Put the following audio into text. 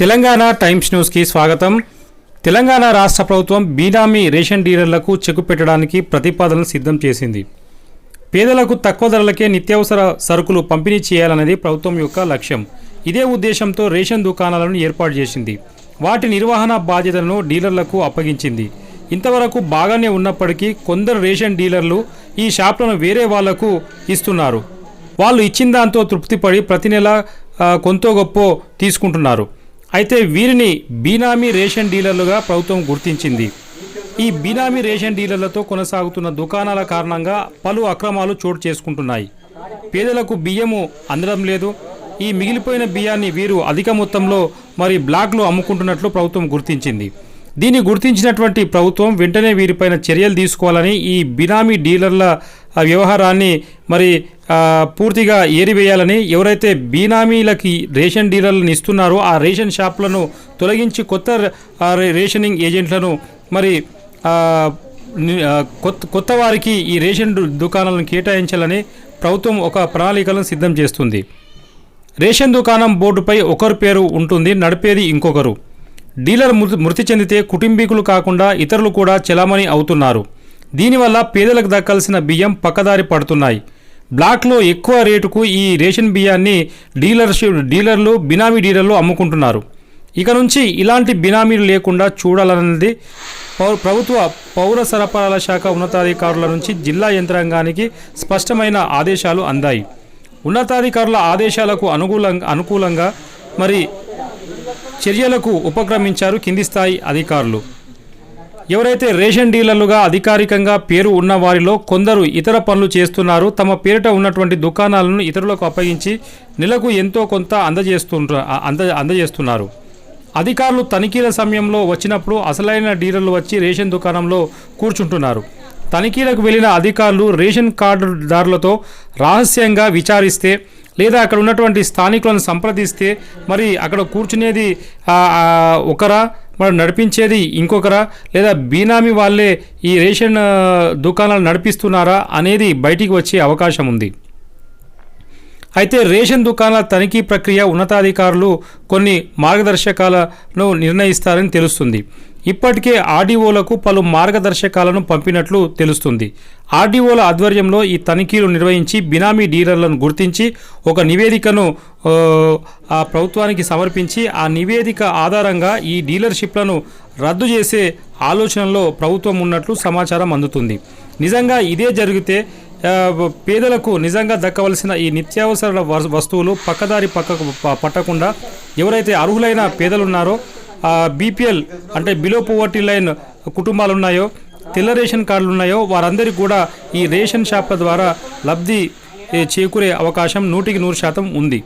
Telangana times న్యూస్కి స్వాగతం. తెలంగాణ రాష్ట్ర ప్రభుత్వం బీనామీ రేషన్ డీలర్లకు చెక్కు పెట్టడానికి ప్రతిపాదనలు సిద్ధం చేసింది. పేదలకు తక్కువ ధరలకే నిత్యావసర సరుకులు పంపిణీ చేయాలనేది ప్రభుత్వం యొక్క లక్ష్యం. ఇదే ఉద్దేశంతో రేషన్ దుకాణాలను ఏర్పాటు చేసింది. వాటి నిర్వహణ బాధ్యతలను డీలర్లకు అప్పగించింది. ఇంతవరకు బాగానే ఉన్నప్పటికీ కొందరు రేషన్ డీలర్లు ఈ షాప్లను వేరే వాళ్ళకు ఇస్తున్నారు. వాళ్ళు ఇచ్చిన దాంతో తృప్తిపడి ప్రతి నెల కొంత కొంతో గొప్ప తీసుకుంటున్నారు. అయితే వీరిని బీనామీ రేషన్ డీలర్లుగా ప్రభుత్వం గుర్తించింది. ఈ బినామీ రేషన్ డీలర్లతో కొనసాగుతున్న దుకాణాల కారణంగా పలు అక్రమాలు చోటు చేసుకుంటున్నాయి. పేదలకు బియ్యము అందడం లేదు. ఈ మిగిలిపోయిన బియ్యాన్ని వీరు అధిక మొత్తంలో మరి బ్లాక్లో అమ్ముకుంటున్నట్లు ప్రభుత్వం గుర్తించింది. దీన్ని గుర్తించినటువంటి ప్రభుత్వం వెంటనే వీరిపైన చర్యలు తీసుకోవాలని ఈ బినామీ డీలర్ల ఆ, వ్యవహారాన్ని మరి పూర్తిగా ఏరివేయాలని ఎవరైతే బీనామీలకి రేషన్ డీలర్లను ఇస్తున్నారో ఆ రేషన్ షాప్లను తొలగించి కొత్త రే- రేషనింగ్ ఏజెంట్లను మరి కొత్త కొత్త వారికి ఈ రేషన్ దుకాణాలను కేటాయించాలని ప్రభుత్వం ఒక ప్రణాళికలను సిద్ధం చేస్తుంది. రేషన్ దుకాణం బోర్డుపై ఒకరి పేరు ఉంటుంది నడిపేది ఇంకొకరు. డీలర్ మృతి మృతి చెందితే కుటుంబీకులు కాకుండా ఇతరులు కూడా చెలామణి అవుతున్నారు. దీనివల్ల పేదలకు దక్కాల్సిన బియ్యం పక్కదారి పడుతున్నాయి. బ్లాక్లో ఎక్కువ రేటుకు ఈ రేషన్ బియ్యాన్ని డీలర్షిప్ డీలర్లు బినామీ డీలర్లు అమ్ముకుంటున్నారు. ఇక నుంచి ఇలాంటి బినామీలు లేకుండా చూడాలన్నది పౌ- ప్రభుత్వ పౌర సరఫరాల శాఖ ఉన్నతాధికారుల నుంచి జిల్లా యంత్రాంగానికి స్పష్టమైన ఆదేశాలు అందాయి. ఉన్నతాధికారుల ఆదేశాలకు అనుకూలంగా అనుకూలంగా మరి చర్యలకు ఉపక్రమించారు కింది స్థాయి అధికారులు. ఎవరైతే రేషన్ డీలర్లుగా అధికారికంగా పేరు ఉన్న వారిలో కొందరు ఇతర పనులు చేస్తున్నారు తమ పేరిట ఉన్నటువంటి దుకాణాలను ఇతరులకు అప్పగించి నెలకు ఎంతో కొంత అందజేస్తుంట అంద అందజేస్తున్నారు. అధికారులు తనిఖీల సమయంలో వచ్చినప్పుడు అసలైన డీలర్లు వచ్చి రేషన్ దుకాణంలో కూర్చుంటున్నారు. తనిఖీలకు వెళ్ళిన అధికారులు రేషన్ కార్డుదారులతో రహస్యంగా విచారిస్తే లేదా అక్కడ ఉన్నటువంటి స్థానికులను సంప్రదిస్తే మరి అక్కడ కూర్చునేది ఒకరా? మరి నడిపించేది ఇంకొకరా? లేదా బీనామీ వాళ్ళే ఈ రేషన్ దుకాణాలు నడిపిస్తున్నారా అనేది బయటికి వచ్చే అవకాశం ఉంది. అయితే రేషన్ దుకాణాల తనిఖీ ప్రక్రియ ఉన్నతాధికారులు కొన్ని మార్గదర్శకాలను నిర్ణయిస్తారని తెలుస్తుంది. ఇప్పటికే ఆర్డీఓలకు పలు మార్గదర్శకాలను పంపినట్లు తెలుస్తుంది. ఆర్డీఓల ఆధ్వర్యంలో ఈ తనిఖీలు నిర్వహించి బినామీ డీలర్లను గుర్తించి ఒక నివేదికను ఆ, ప్రభుత్వానికి సమర్పించి ఆ నివేదిక ఆధారంగా ఈ డీలర్షిప్లను రద్దు చేసే ఆలోచనలో ప్రభుత్వం ఉన్నట్లు సమాచారం అందుతుంది. నిజంగా ఇదే జరిగితే పేదలకు నిజంగా దక్కవలసిన ఈ నిత్యావసర వస్తువులు పక్కదారి పక్కకు ప- పట్టకుండా ఎవరైతే అర్హులైన పేదలున్నారో బీపీఎల్ అంటే బిలో పోవర్టీ లైన్ కుటుంబాలు ఉన్నాయో తెల్ల రేషన్ కార్డులు ఉన్నాయో వారందరికీ కూడా ఈ రేషన్ షాప్ల ద్వారా లబ్ధి చేకూరే అవకాశం నూటికి నూరు శాతం ఉంది.